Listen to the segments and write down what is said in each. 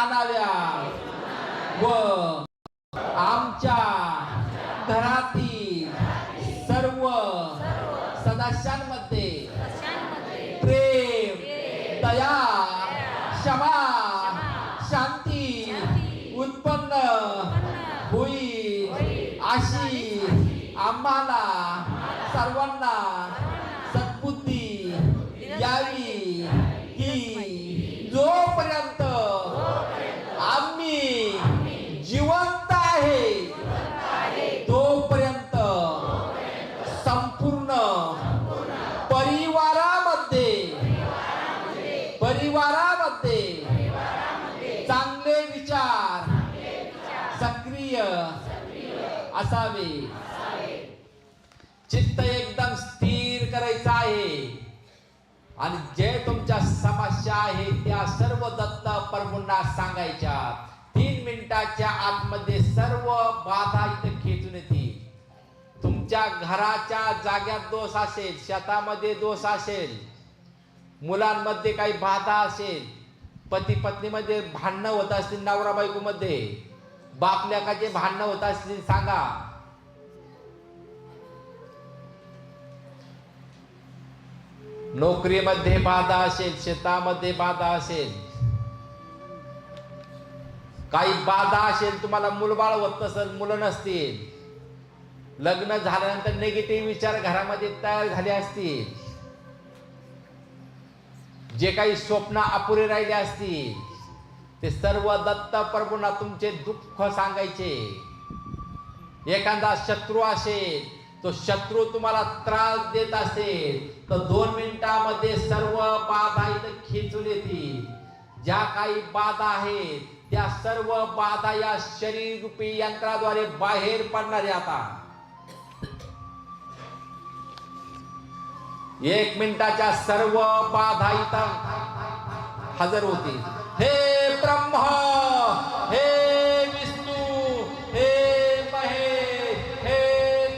आणाव्या व चांगले विचार. सक्रिय. असावे. चित्त एकदम स्थिर करायचं आहे. आणि जे तुमच्या समस्या आहे त्या सर्व दत्त प्रभूंना सांगायच्या. तीन मिनिटाच्या आतमध्ये सर्व बाधा इथे खेचून येतील. तुमच्या घराच्या जाग्यात दोष असेल शेतामध्ये दोष असेल मुलांमध्ये काही बाधा असेल पती पत्नीमध्ये भांडणं होत असतील नवरा बायकोमध्ये बापल्याकाचे भांडणं होत असतील सांगा. नोकरीमध्ये बाधा असेल शेतामध्ये बाधा असेल काही बाधा असेल तुम्हाला मुलबाळ होत नसेल मुलं नसतील लग्न झाल्यानंतर निगेटिव्ह विचार घरामध्ये तयार झाले असतील जे काही स्वप्न अपुरे राहिले असतील ते सर्व दत्त प्रभूंना तुमचे दुःख सांगायचे. एखादा शत्रू असेल तो शत्रू तुम्हाला त्रास देत असेल तर दोन मिनिटामध्ये सर्व बाधा इथं खेचून येतील. ज्या काही बाधा आहेत त्या सर्व बाधा या शरीर रूपी यंत्राद्वारे बाहेर पडणार आता. एक मिनिटाच्या सर्व बाधा इथं हजर होते. हे ब्रह्मा हे विष्णू हे महेश हे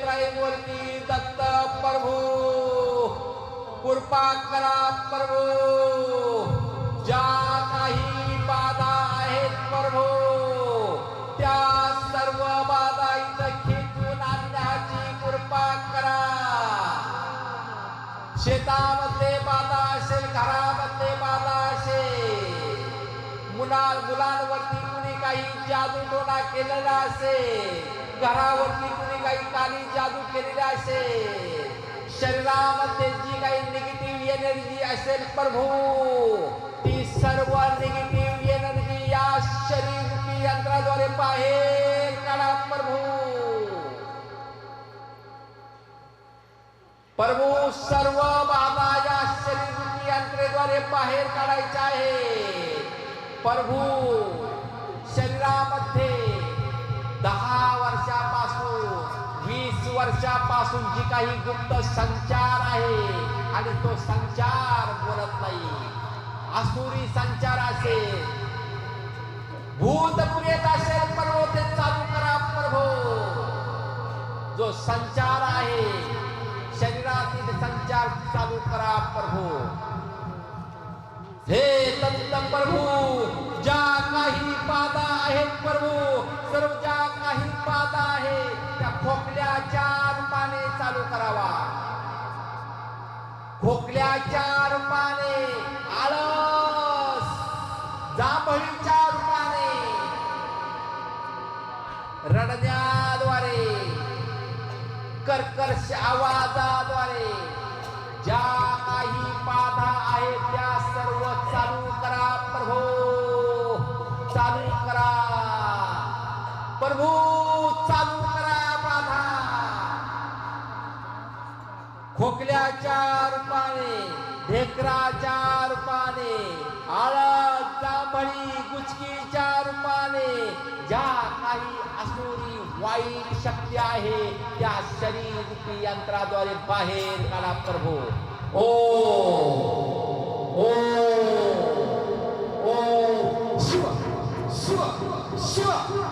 त्रैमूर्ती दत्त प्रभू कृपा करा प्रभू. जादू टोना काही काली जादू केलेला असेल एनर्जी असेल प्रभू, ती सर्व निगेटिव्ह एनर्जी या शरीर यंत्राद्वारे बाहेर काढा प्रभू. प्रभू, सर्व या शरीर आहे प्रभू शरीरामध्ये दहा वर्षापासून, वीस वर्षापासून जी काही गुप्त संचार आहे आणि तो संचार बोलत नाही. आसुरी संचार असेल भूतपुरेत असेल प्रभू ते चालू करा प्रभू. जो संचार आहे, शरीरातील संचार चालू करा प्रभू. हे दत्त प्रभू ज्या काही पादा आहेत प्रभू सर्व ज्या काही पादा आहेत त्या खोकल्याच्या रूपाने चालू करावा. खोकल्याच्या रूपाने आळस जांभळीच्या रूपाने रडण्याद्वारे कर्कर्ष आवाजाद्वारे ज्या काही बाधा आहेत त्या खोकल्याच्या रूपाने ढेकराच्या रूपाने आळस जांभळी गुचकीच्या रूपाने ज्या काही असुरी वाईट शक्ती आहे त्या शरीर रूपी यंत्राद्वारे बाहेर काढा प्रभू. ओ ओ ओ शिव शिव शिव.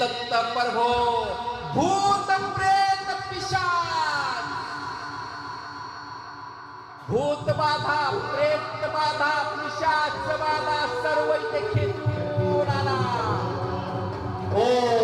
दत्त प्रभो भूत प्रेत पिशाच। भूत बाधा प्रेत बाधा पिशाच बाधा सर्व इथे खेचून आला. ओ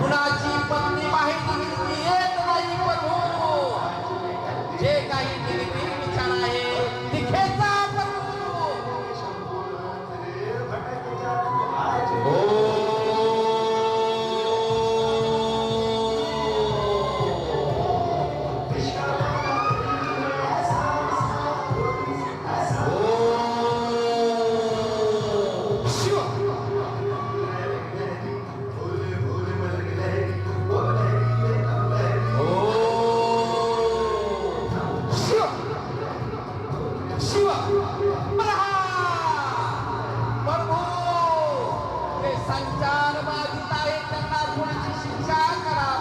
গুণা संचार बाधित आहेत त्यांना पुढची शिक्षा करा.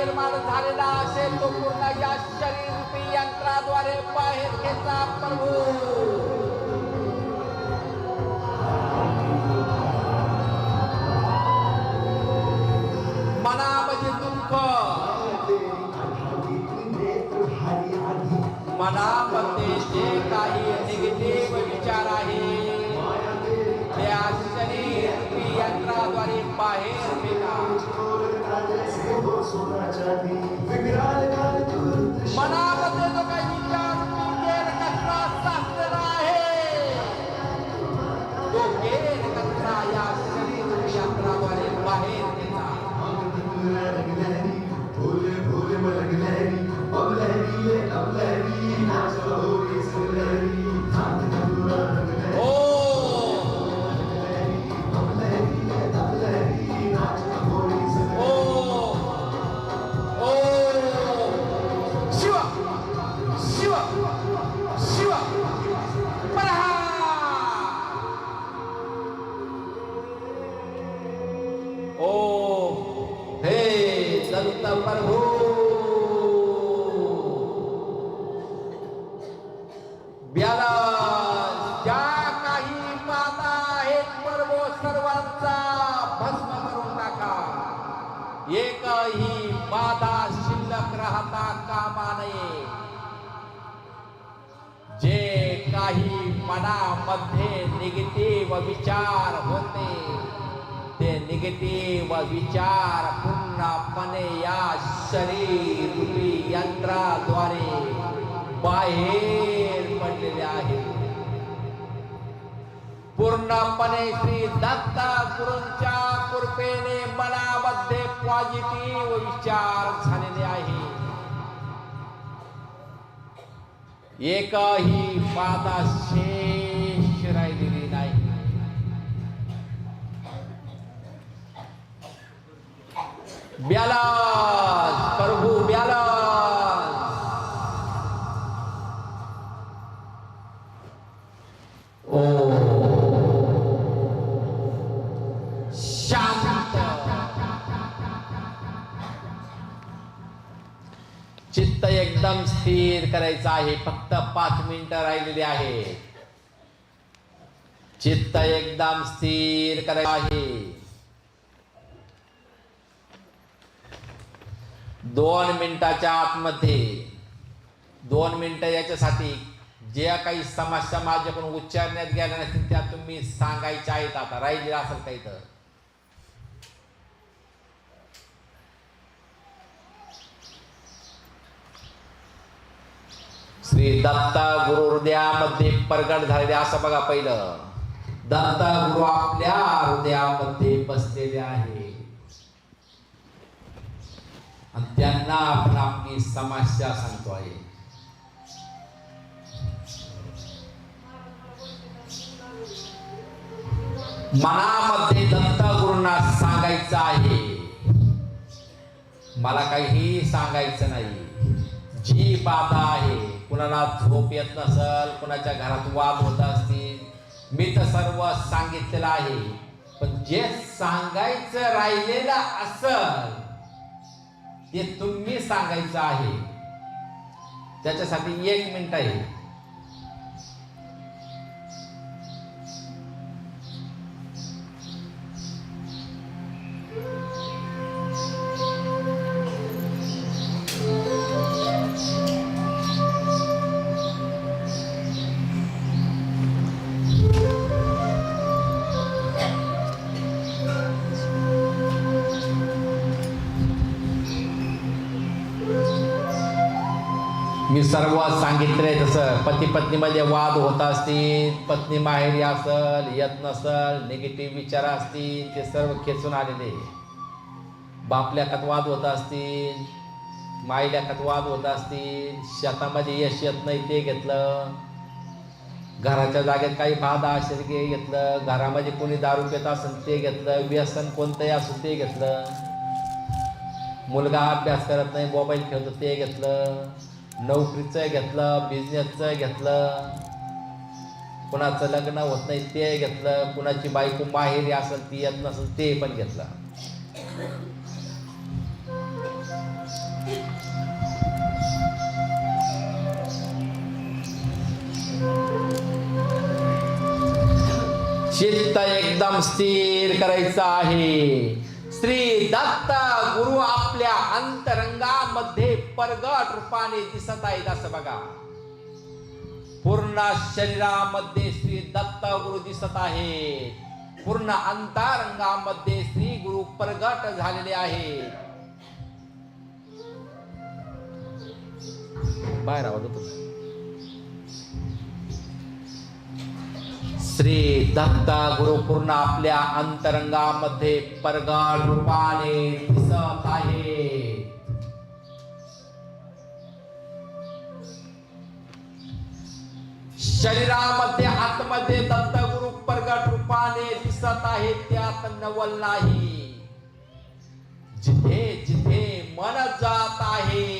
निर्माण झालेला असेल तो पूर्ण या शरीर यंत्राद्वारे बाहेर घेतला प्रभू. Mana एकही बाधा शिल्लक राहता कामा नये। जे काही मनामध्ये निगेटिव्ह विचार होते, ते निगेटिव्ह विचार पूर्णपणे या शरीर रूपी यंत्राद्वारे बाहेर पडलेले आहेत. पूर्णपणे श्री दत्ता गुरूंच्या कृपेने मनामध्ये व विचार झालेले आहे. एकही पादा शेष राहिलेली नाही. ब्याला करायचं आहे फक्त पाच मिनिटं राहिलेली आहे. चित्त एकदम स्थिर करायचं आहे. दोन मिनिटाच्या आतमध्ये दोन मिनिटं याच्यासाठी ज्या काही समस्या माझ्याकडून उच्चारण्यात गेल्या नसतील त्या तुम्ही सांगायच्या आहेत आता. राहिलेलं असेल काही तर श्री दत्ता गुरु हृदयामध्ये प्रगट झालेले असं बघा पहिलं. दत्ता गुरु आपल्या हृदयामध्ये बसलेले आहे. आणि त्यांना आपण आपली समस्या सांगतो आहे. मनामध्ये दत्ता गुरुंना सांगायचं आहे. मला काहीही सांगायचं नाही. जी बाधा आहे कुणाला झोप येत नसल कुणाच्या घरात वाद होत असतील मी तर सर्व सांगितलेलं आहे. पण जे सांगायचं राहिलेलं असल ते तुम्ही सांगायचं आहे. त्याच्यासाठी एक मिनिट आहे. पत्नीमध्ये वाद होत असतील पत्नी माहेरी असल येत नसल निगेटिव्ह विचार असतील ते सर्व खेचून आलेले बापल्या लेखात वाद होत असतील माईल्या लेखात वाद होत असतील शेतामध्ये यश येत नाही ते घेतलं. घराच्या जागेत काही बाधा असेल की घेतलं घरामध्ये कोणी दारू पेत असेल ते घेतलं व्यसन कोणतंही असेल ते घेतलं. मुलगा अभ्यास करत नाही मोबाईल खेळतो ते घेतलं. नोकरीचा घेतलं बिझनेसचं घेतलं. कुणाचं लग्न होत नाही ते घेतलं. कुणाची बायको माहेरी असेल ती येत नसेल ते पण घेतलं. चित्त एकदम स्थिर करायचं आहे. श्री दत्त गुरु आपल्या अंतरंगामध्ये परगट रूपाने दिसत आहेत असं बघा. पूर्ण शरीरामध्ये श्री दत्त गुरु दिसत आहे पूर्ण अंतरंगामध्ये श्री गुरु प्रगट झालेले आहे बाहेर आवाज श्री दत्ता गुरु पूर्ण आपल्या अंतरंगामध्ये परगाड रूपाने दिसत आहे. शरीरामध्ये आतमध्ये दत्तगुरु प्रगट रूपाने दिसत आहे त्यात नवल नाही. जिथे जिथे मन जात आहे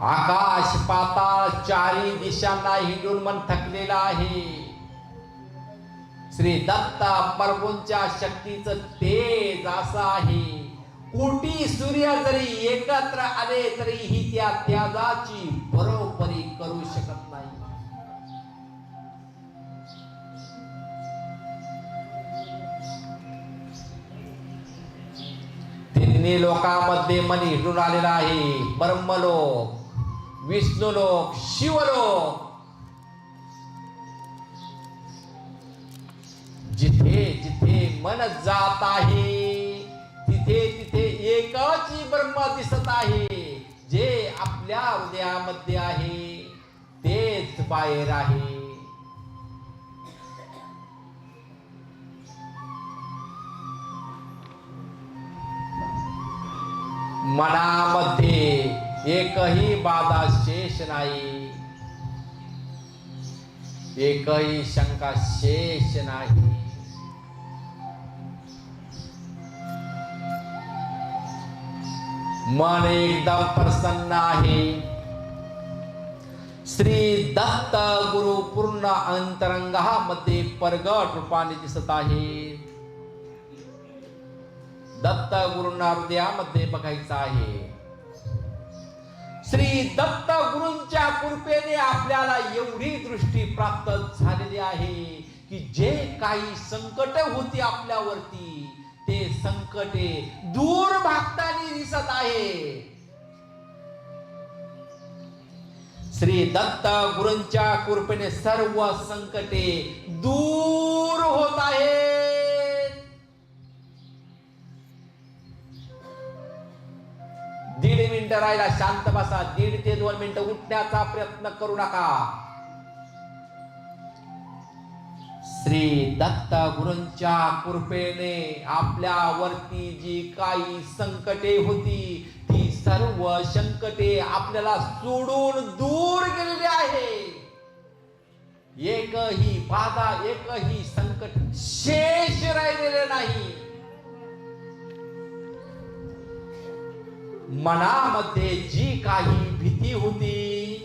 आकाश पाताळ चारी दिशांना हिंडून मन थकलेला आहे. श्री दत्ता प्रभूंच्या शक्तीचं तेज असं आहे. कोटी सूर्य जरी एकत्र आले तरीही त्या त्यागाची बरोबरी करू शकत नाही. तिन्ही लोकांमध्ये मन हिंडून आलेला आहे. ब्रह्मलोक. विष्णुलोक शिवलोक जिथे जिथे मन जात आहे तिथे तिथे एकच ब्रह्म दिसत आहे. जे आपल्या हृदयामध्ये आहे तेच बाहेर आहे. मनामध्ये एकही बाधा शेष नाही. एकही शंका शेष नाही. मन एकदम प्रसन्न आहे. श्री दत्त गुरु पूर्ण अंतरंगामध्ये परगट रूपाने दिसत आहे. दत्त गुरुना हृदयामध्ये बघायचं आहे. श्री दत्त गुरूंच्या कृपेने आपल्याला एवढी दृष्टी प्राप्त झालेली आहे की जे काही संकट होती आपल्यावरती ते संकटे दूर भागताना दिसत आहे. श्री दत्त गुरूंच्या कृपेने सर्व संकटे दूर होत आहेत. दीड मिनिटं राहिला शांत बसा. दीड ते दोन मिनिट उठण्याचा प्रयत्न करू नका. श्री दत्त गुरूंच्या कृपेने आपल्यावरती जी काही संकटे होती ती सर्व संकटे आपल्याला सोडून दूर गेलेली आहे. एकही बाधा एकही संकट शेष राहिलेले नाही. मनामध्ये जी काही भीती होती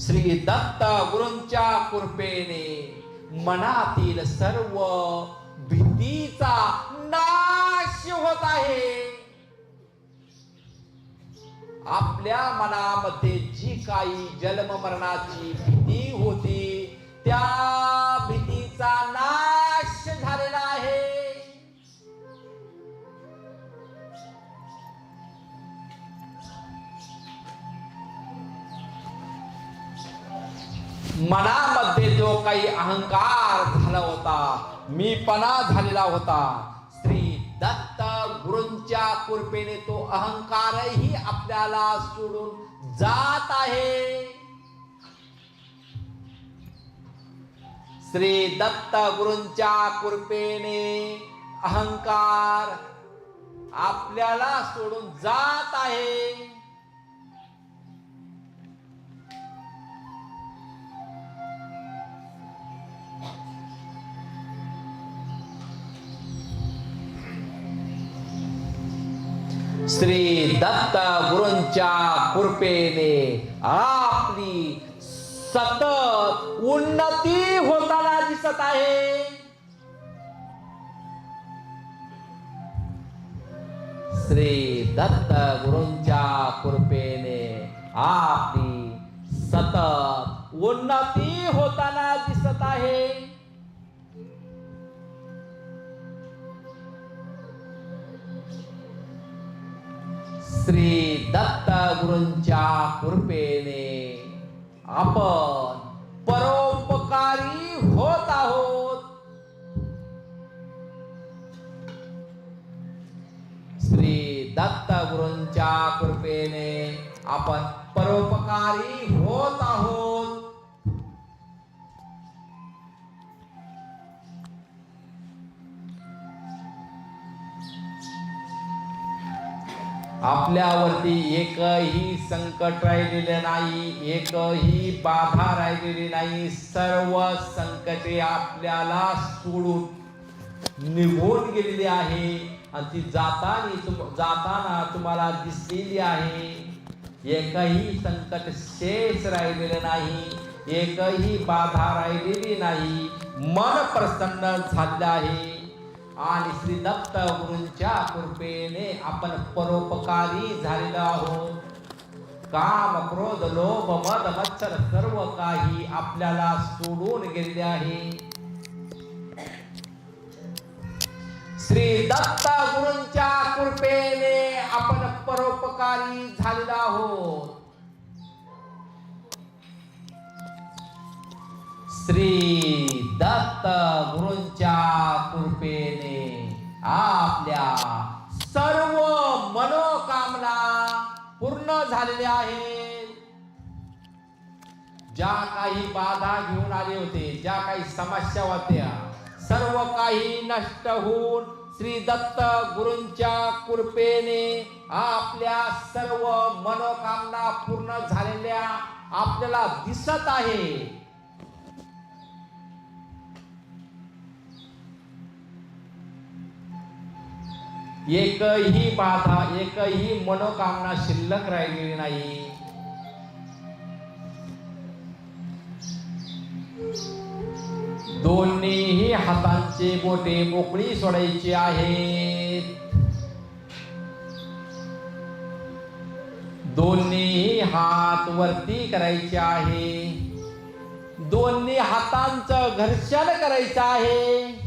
श्री दत्त गुरूंच्या कृपेने मनातील सर्व भीतीचा नाश होत आहे. आपल्या मनामध्ये जी काही जन्म मरणाची भीती होती त्या भीतीचा मनामध्ये जो काही अहंकार झाला होता मीपणा झालेला होता श्री दत्त गुरूंच्या कृपेने तो अहंकारही आपल्याला सोडून जात आहे. श्री दत्त गुरूंच्या कृपेने अहंकार आपल्याला सोडून जात आहे. श्री दत्त गुरूंच्या कृपेने आपली सतत उन्नती होताना दिसत आहे. श्री दत्त गुरूंच्या कृपेने आपली सतत उन्नती होताना दिसत आहे. श्री दत्त गुरूंच्या कृपेने आपण परोपकारी होत आहोत. श्री दत्त गुरूंच्या कृपेने आपण परोपकारी आपल्यावरती एकही संकट राहिलेले नाही एकही बाधा राहिलेली नाही. सर्व संकटे आपल्याला सोडून निघून गेलेली आहे. आणि ती जाताना तुम- जाताना तुम्हाला दिसलेली आहे. एकही संकट शेष राहिलेलं नाही एकही बाधा राहिलेली नाही. मन प्रसन्न झाले आहे. आणि श्री दत्त गुरूंच्या कृपेने आपण परोपकारी झालेलो आहोत. काम क्रोध लोभ मद मत्सर सर्व काही आपल्याला सोडून गेलेले आहे. श्री दत्त गुरूंच्या कृपेने आपण परोपकारी झालेलो आहोत. श्री दत्त गुरूंच्या कृपेने आपल्या सर्व मनोकामना पूर्ण झालेल्या आहेत. ज्या काही बाधा घेऊन आले होते ज्या काही समस्या होत्या सर्व काही नष्ट होऊन श्री दत्त गुरूंच्या कृपेने आपल्या सर्व मनोकामना पूर्ण झालेल्या आपल्याला दिसत आहे. एकही बाधा एकही मनोकामना शिल्लक राहिलेली नाही. दोन्हीही हातांचे बोटे मोकळी सोडायची आहेत. दोन्ही हात वरती करायचे आहे. दोन्ही हातांचं घर्षण करायचं आहे.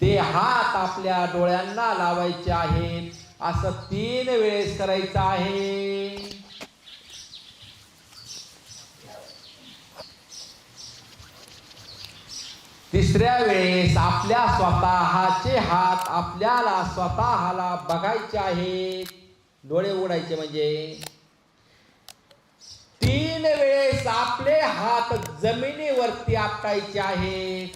ते हात आपल्या डोळ्यांना लावायचे आहेत. असं तीन वेळेस करायचं आहे. तिसऱ्या वेळेस आपल्या स्वतःचे हात आपल्याला स्वतःला बघायचे आहेत. डोळे उघडायचे म्हणजे? तीन वेळेस आपले हात जमिनीवरती आपटायचे आहेत.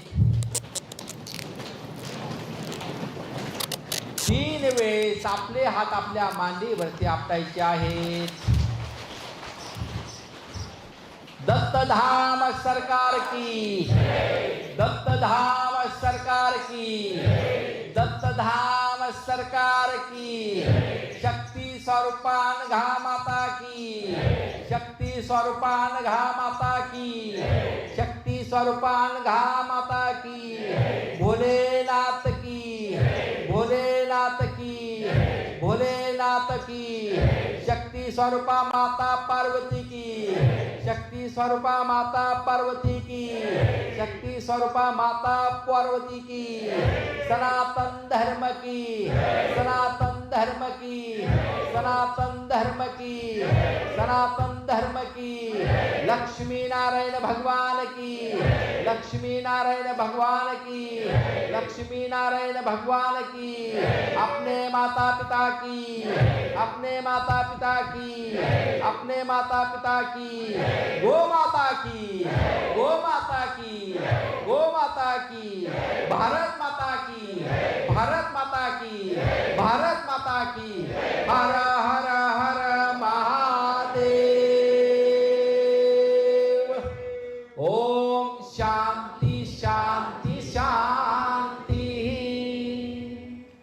तीन वेळेस आपले हात आपल्या मांडीवरती आपटायचे आहेत. दत्तधाम सरकार की. दत्तधाम सरकार की. दत्तधाम सरकार की. शक्ती स्वरूपान घा माता की. शक्ती स्वरूपान घा माता की. शक्ती स्वरूपान घा माता की. भोलेनाथ की। शक्ति स्वरूपा माता पार्वती की। शक्ति स्वरूपा माता पार्वती की। शक्ति स्वरूपा माता पार्वती की। सनातन धर्म की। सनातन धर्म की। सनातन धर्म की। सनातन धर्म की। लक्ष्मी नारायण भगवान की। लक्ष्मी नारायण भगवान की। लक्ष्मी नारायण भगवान की। अपने माता पिता की। अपने माता पिता की। अपने माता पिता की। गो माता की। गो माता की। गो माता की। भारत माता की। भारत माता की। भारत माता की। हर हर